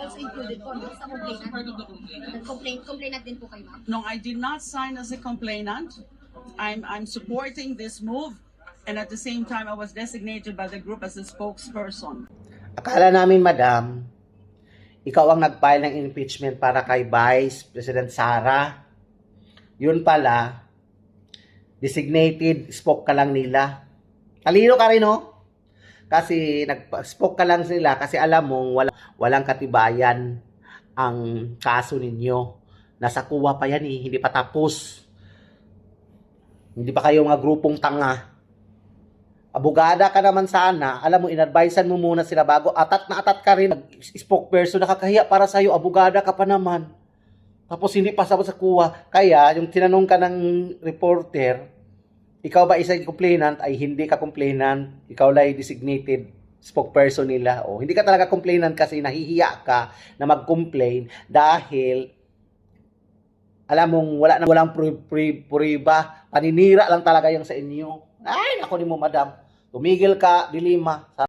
Also included po no, sa complainant. Part of the complaint. Complaint, complainant din po kayo ma'am. No, I did not sign as a complainant. I'm, I'm supporting this move. And at the same time, I was designated by the group as a spokesperson. Akala namin, madam, ikaw ang nag-file ng impeachment para kay Vice President Sara. Yun pala, designated spoke ka lang nila. Talino ka rin, no? Kasi nag-spoke ka lang sila kasi alam mong wala, walang katibayan ang kaso ninyo. Nasa kuwa pa yan eh, hindi pa tapos. Hindi pa kayo mga grupong tanga. Abogada ka naman sana, alam mo, inadvisean mo muna sila bago, atat na atat ka rin, spokesperson, nakakahiya para sa'yo, abogada ka pa naman. Tapos hindi pa sa kuha. Kaya, yung tinanong ka ng reporter, ikaw ba isang complainant ay hindi ka complainant, ikaw lang ay designated spokesperson nila. O, hindi ka talaga complainant kasi nahihiya ka na mag-complain dahil alam mong wala na walang puriba, paninira lang talaga yung sa inyo. Ay, ako ni mo, madam. Tumigil ka, dilima.